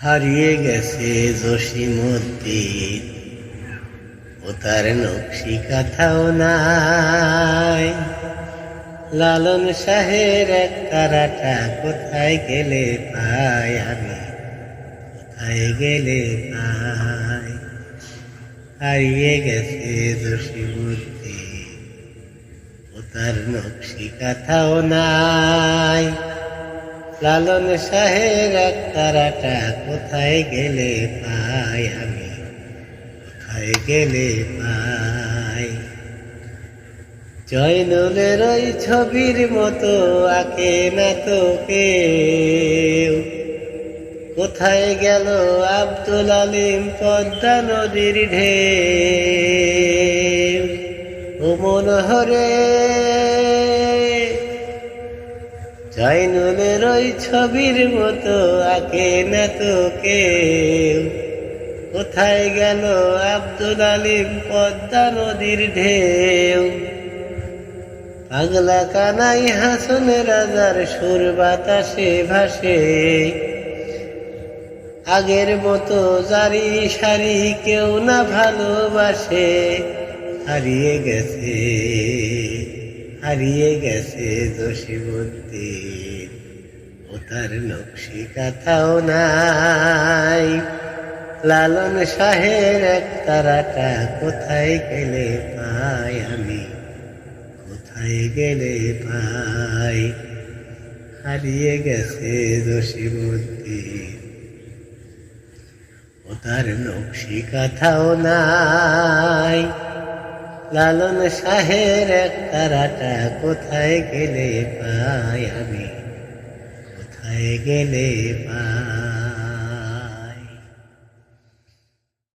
হারিয়ে গেছে জসিমুদ্দিন ও তার নকশি কথাও নাই। লালন শাহের এক তারাটা কোথায় গেলে পাই আমি? কোথায় গেলে পাই? হারিয়ে গেছে জসিমুদ্দিন ও তার নকশি কথাও নাই। লালন শাহের তারাটা কোথায় গেলে পাই আমি? কোথায় গেলে পাই? জয়নুলের ওই ছবির মতো আঁকে না তো কেউ কোথায় গেল আব্দুল আলিম পদ্মা নদীর ঢে ও মনোহরে জয়নুলের ওই ছবির মতো আঁকে না তো কেউ। কোথায় গেল আব্দুল আলিম পদ্মা নদীর ঢেউ? পাগলা কানাই হাসন রাজার সুর বাতাসে ভাসে। আগের মতো জারি সারি কেউ না ভালোবাসে, হারিয়ে গেছে। হারিয়ে গেছে জসিমুদ্দিন ও তার নকশি কথাও নাই। লালন শাহের এক তারাটা, কোথায় গেলে পাই আমি? কোথায় গেলে পাই? হারিয়ে গেছে জসিমুদ্দিন ও তার নকশি কথাও নাই। লালন শাহের এক তারাটা কোথায় গেলে পায় আমি? কোথায় গেলে পাই